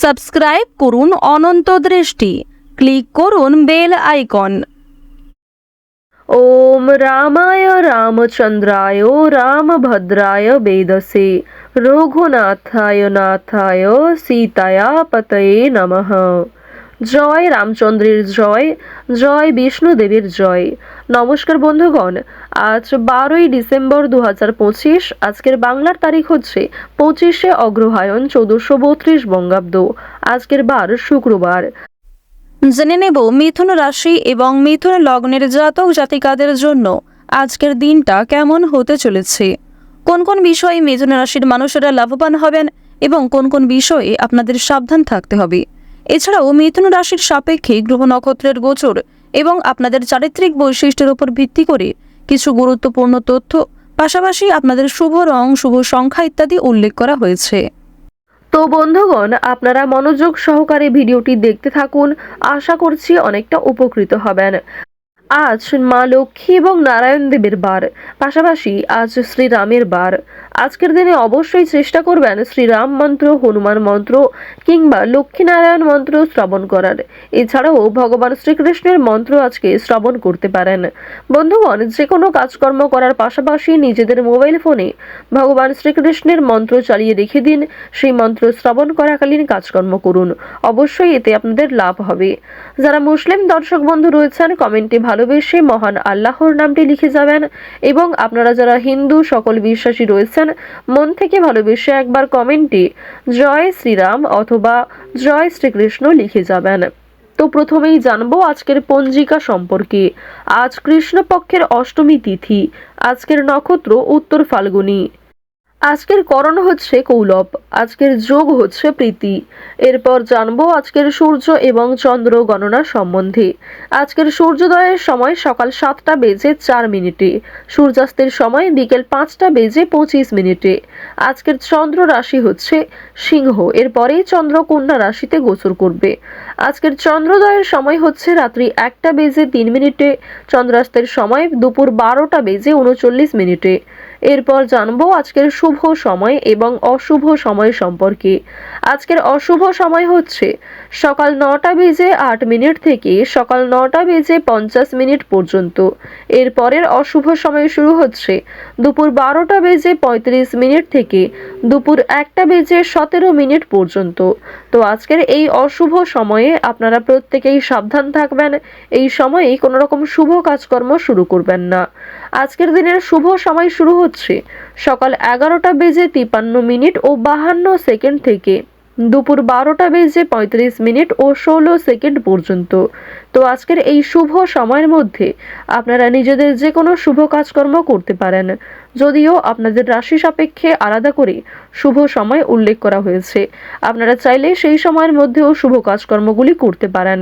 Subscribe করুন दृष्टि click করুন बेल আইকন ओम रामाय रामचंद्राय राम भद्राय वेदसे रघुनाथाय नाथाय सीताया पतये नमः জয় রামচন্দ্রের জয় জয় বিষ্ণুদেবীর জয়। নমস্কার বন্ধুগণ, আজ বারোই ডিসেম্বর দু হাজার পঁচিশ, আজকের বাংলার তারিখ হচ্ছে পঁচিশে অগ্রহায়ণ চৌদ্দশো বত্রিশ বঙ্গাব্দ, আজকের বার শুক্রবার। জেনে নেব মিথুন রাশি এবং মিথুন লগ্নের জাতক জাতিকাদের জন্য আজকের দিনটা কেমন হতে চলেছে। কোন কোন বিষয়ে মিথুন রাশির মানুষেরা লাভবান হবেন এবং কোন কোন বিষয়ে আপনাদের সাবধান থাকতে হবে। এছাড়াও মিথুন রাশির সাপেক্ষে গ্রহ নক্ষত্রের গোচর এবং আপনাদের চারিত্রিক বৈশিষ্ট্যের উপর ভিত্তি করে কিছু গুরুত্বপূর্ণ তথ্য, পাশাপাশি আপনাদের শুভ রং, শুভ সংখ্যা ইত্যাদি উল্লেখ করা হয়েছে। তো বন্ধুগণ, আপনারা মনোযোগ সহকারে ভিডিওটি দেখতে থাকুন। আশা করছি অনেকটা উপকৃত হবেন। আজ মা লক্ষ্মী এবং নারায়ণ দেবের বার, পাশাপাশি আজ শ্রীরামের বার। আজকের দিনে অবশ্যই চেষ্টা করবেন শ্রীরাম মন্ত্র, হনুমান মন্ত্র কিংবা লক্ষ্মীনারায়ণ মন্ত্র শ্রবণ করার। এছাড়াও ভগবান শ্রীকৃষ্ণের মন্ত্র আজকে শ্রবণ করতে পারেন। বন্ধুগণ যে কোনো কাজকর্ম করার পাশাপাশি নিজেদের মোবাইল ফোনে ভগবান শ্রীকৃষ্ণের মন্ত্র চালিয়ে রেখে দিন। সেই মন্ত্র শ্রবণ করাকালীন কাজকর্ম করুন। অবশ্যই এতে আপনাদের লাভ হবে। যারা মুসলিম দর্শক বন্ধু রয়েছেন, কমেন্টে ভালোবেসে মহান আল্লাহর নামটি লিখে যাবেন। এবং আপনারা যারা হিন্দু, সকল বিশ্বাসী রয়েছেন, মন থেকে ভালোবেসে একবার কমেন্টে জয় শ্রীরাম অথবা জয় শ্রীকৃষ্ণ লিখে যাবেন। তো প্রথমেই জানব আজকের পঞ্জিকা সম্পর্কে। আজ কৃষ্ণপক্ষের অষ্টমী তিথি, আজকের নক্ষত্র উত্তর ফাল্গুনী। আজকের করণ হচ্ছে কৌলব, আজকের যোগ হচ্ছে প্রীতি। এরপর জানব আজকের সূর্য এবং চন্দ্র গণনা সম্বন্ধে। আজকের সূর্যোদয়ের সময় সকাল সাতটা বেজে চার মিনিটে, সূর্যাস্তের সময় বিকেল পাঁচটা বেজে পঁচিশ মিনিটে। আজকের চন্দ্র রাশি হচ্ছে সিংহ এরপরেই চন্দ্র কন্যা রাশিতে গোচর করবে। আজকের চন্দ্রোদয়ের সময় হচ্ছে রাত্রি একটা বেজে তিন মিনিটে, চন্দ্রাস্তের সময় দুপুর বারোটা বেজে উনচল্লিশ মিনিটে। এরপর জানব আজকের শুভ সময় এবং অশুভ সময় সম্পর্কে। আজকের অশুভ সময় হচ্ছে সকাল নটা বেজে আট মিনিট থেকে সকাল নটা বেজে পঞ্চাশ মিনিট পর্যন্ত। এরপরের অশুভ সময় শুরু হচ্ছে দুপুর বারোটা বেজে পঁয়ত্রিশ মিনিট থেকে দুপুর একটা বেজে সতেরো মিনিট পর্যন্ত। তো আজকের এই অশুভ সময়ে আপনারা প্রত্যেকেই সাবধান থাকবেন, এই সময়ে কোনো রকম শুভ কাজকর্ম শুরু করবেন না। আজকের দিনের শুভ সময় শুরু হচ্ছে। সকাল এগারোটা বেজে তিপান্ন মিনিট ও বাহান্ন সেকেন্ড থেকে। দুপুর বারোটা বেজে পঁয়ত্রিশ মিনিট ও ষোলো সেকেন্ড পর্যন্ত। তো আজকের এই শুভ সময়ের মধ্যে আপনারা নিজেদের যে কোনো শুভ কাজকর্ম করতে পারেন। যদিও আপনাদের রাশি সাপেক্ষে আলাদা করে শুভ সময় উল্লেখ করা হয়েছে। আপনারা চাইলে সেই সময়ের মধ্যেও শুভ কাজকর্মগুলি করতে পারেন।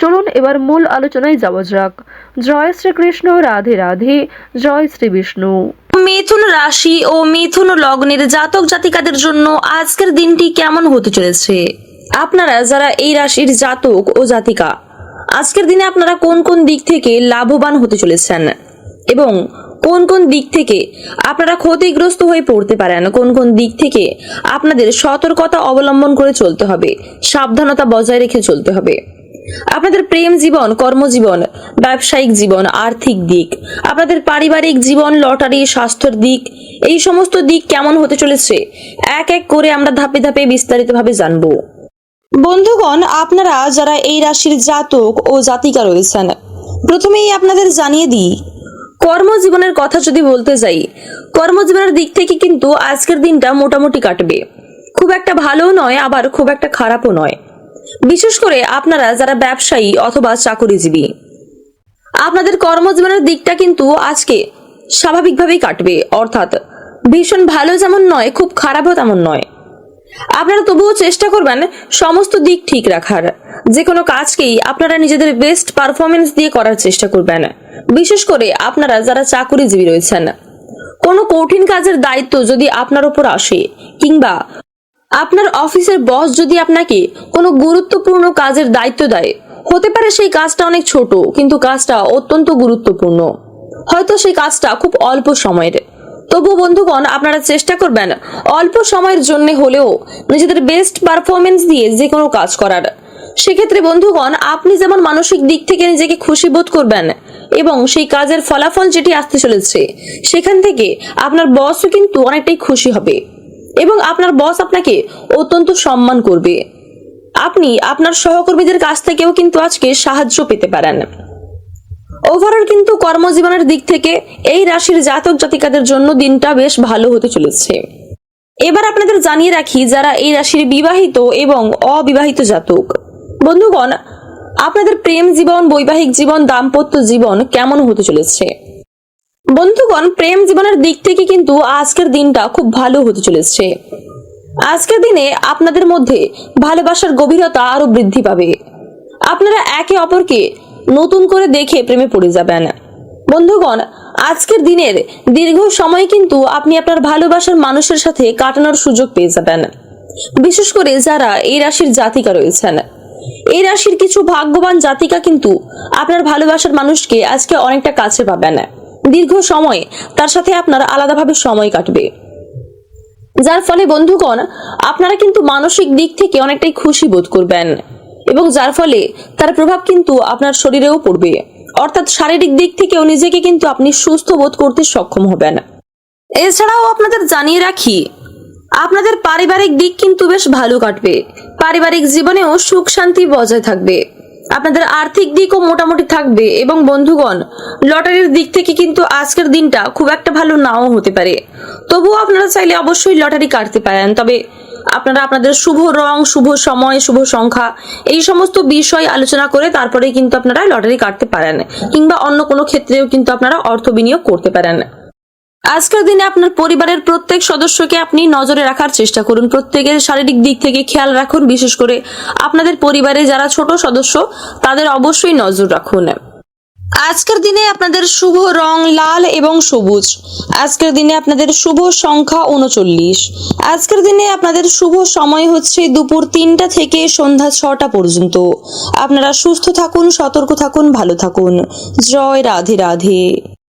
চলুন এবার মূল আলোচনায় যাওয়া যাক। জয় শ্রীকৃষ্ণ, রাধে রাধে, জয় শ্রী বিষ্ণু মিথুন রাশি ও মিথুন লগ্নের জাতক জাতিকাদের জন্য আজকের দিনটি কেমন হতে চলেছে? আপনারা যারা এই রাশির জাতক ও জাতিকা, আজকের দিনে আপনারা কোন কোন দিক থেকে লাভবান হতে চলেছেন? এবং কোন কোন দিক থেকে আপনারা ক্ষতিগ্রস্ত হয়ে পড়তে পারেন, কোন কোন দিক থেকে আপনাদের সতর্কতা অবলম্বন করে চলতে হবে, সাবধানতা বজায় রেখে চলতে হবে। আপনাদের প্রেম জীবন, কর্মজীবন, ব্যবসায়িক জীবন, আর্থিক দিক, আপনাদের পারিবারিক জীবন, লটারি, স্বাস্থ্যের দিক, এই সমস্ত দিক কেমন হতে চলেছে, এক এক করে আমরা ধাপে ধাপে বিস্তারিতভাবে জানব। বন্ধুগণ, আপনারা যারা এই রাশির জাতক ও জাতিকা রয়েছেন, প্রথমেই আপনাদের জানিয়ে দিই কর্মজীবনের কথা যদি বলতে যাই, কর্মজীবনের দিক থেকে কিন্তু আজকের দিনটা মোটামুটি কাটবে। খুব একটা ভালোও নয়, আবার খুব একটা খারাপও নয়। বিশেষ করে আপনারা যারা ব্যবসায়ী অথবা চাকরিজীবী, আপনাদের কর্মজীবনের দিকটা কিন্তু আজকে স্বাভাবিকভাবেই কাটবে। অর্থাৎ ভীষণ ভালো যেমন নয়, খুব খারাপও তেমন নয়। আপনারা তবুও চেষ্টা করবেন সমস্ত দিক ঠিক রাখার। যে কোনো কাজকেই আপনারা নিজেদের বেস্ট পারফরমেন্স দিয়ে করার চেষ্টা করবেন। বিশেষ করে আপনারা যারা চাকরিজীবী রয়েছেন। কোনো কঠিন কাজের দায়িত্ব যদি আপনার উপর আসে, কিংবা আপনার অফিসের বস যদি আপনাকে কোনো গুরুত্বপূর্ণ কাজের দায়িত্ব দেয়, হতে পারে সেই কাজটা অনেক ছোট, কিন্তু কাজটা অত্যন্ত গুরুত্বপূর্ণ। হয়তো সেই কাজটা খুব অল্প সময়ের। তবু বন্ধুগণ, আপনারা চেষ্টা করবেন অল্প সময়ের জন্য হলেও নিজেদের বেস্ট পারফরমেন্স দিয়ে যে কোনো কাজ করার। সেক্ষেত্রে বন্ধুগণ, আপনি যেমন মানসিক দিক থেকে নিজেকে খুশি বোধ করবেন এবং সেই কাজের ফলাফল যেটি আসতে চলেছে, সেখান থেকে আপনার বসও কিন্তু অনেকটাই খুশি হবে এবং আপনার বস আপনাকে অত্যন্ত সম্মান করবে। আপনি আপনার সহকর্মীদের কাছ থেকেও কিন্তু আজকে সাহায্য পেতে পারেন। ওভারঅল কিন্তু কর্মজীবনের দিক থেকে এই রাশির জাতক জাতিকাদের জন্য দিনটা বেশ ভালো হতে চলেছে। এবার আপনাদের জানিয়ে রাখি যারা এই রাশির বিবাহিত এবং অবিবাহিত জাতক। বন্ধুগণ, আপনাদের প্রেম জীবন, বৈবাহিক জীবন, দাম্পত্য জীবন কেমন হতে চলেছে? বন্ধুগণ, প্রেম জীবনের দিক থেকে কিন্তু আজকের দিনটা খুব ভালো হতে চলেছে। আজকের দিনে আপনাদের মধ্যে ভালোবাসার গভীরতা আরও বৃদ্ধি পাবে। আপনারা একে অপরকে নতুন করে দেখে প্রেমে পড়ে যাবেন। বন্ধুগণ, আজকের দিনের দীর্ঘ সময় কিন্তু আপনি আপনার ভালোবাসার মানুষের সাথে কাটানোর সুযোগ পেয়ে যাবেন। বিশেষ করে যারা এই রাশির জাতিকা রয়েছেন। এই রাশির কিছু ভাগ্যবান জাতিকা কিন্তু আপনার ভালোবাসার মানুষকে আজকে অনেকটা কাছে পাবেন। দীর্ঘ সময় তার সাথে আপনার আলাদাভাবে সময় কাটবে। যার ফলে বন্ধুগণ, আপনারা কিন্তু মানসিক দিক থেকে অনেকটাই খুশি বোধ করবেন। এবং যার ফলে তার প্রভাব কিন্তু আপনার শরীরেও পড়বে। অর্থাৎ শারীরিক দিক থেকেও নিজেকে কিন্তু আপনি সুস্থ বোধ করতে সক্ষম হবেন। এছাড়াও আপনাদের জানিয়ে রাখি, আপনাদের পারিবারিক দিক কিন্তু বেশ ভালো কাটবে। পারিবারিক জীবনেও সুখ শান্তি বজায় থাকবে। আপনাদের আর্থিক দিকও মোটামুটি থাকবে এবং বন্ধুগণ, লটারির দিক থেকে কিন্তু আজকের দিনটা খুব একটা ভালো নাও হতে পারে। তবুও আপনারা চাইলে অবশ্যই লটারি কাটতে পারেন, তবে আপনারা আপনাদের শুভ রং, শুভ সময়, শুভ সংখ্যা, এই সমস্ত বিষয় আলোচনা করে তারপরে কিন্তু আপনারা লটারি কাটতে পারেন কিংবা অন্য কোনো ক্ষেত্রেও কিন্তু আপনারা অর্থ বিনিয়োগ করতে পারেন। আজকের দিনে আপনার পরিবারের প্রত্যেক সদস্যকে আপনি নজরে রাখার চেষ্টা করুন। প্রত্যেকের শারীরিক দিক থেকে খেয়াল রাখুন। বিশেষ করে আপনাদের পরিবারে যারা ছোট সদস্য, তাদের অবশ্যই নজর রাখুন। আজকের দিনে আপনাদের শুভ রং লাল এবং সবুজ। আজকের দিনে আপনাদের শুভ সংখ্যা উনচল্লিশ। আজকের দিনে আপনাদের শুভ সময় হচ্ছে দুপুর তিনটা থেকে সন্ধ্যা ছটা পর্যন্ত। আপনারা সুস্থ থাকুন, সতর্ক থাকুন, ভালো থাকুন। জয় রাধে রাধে।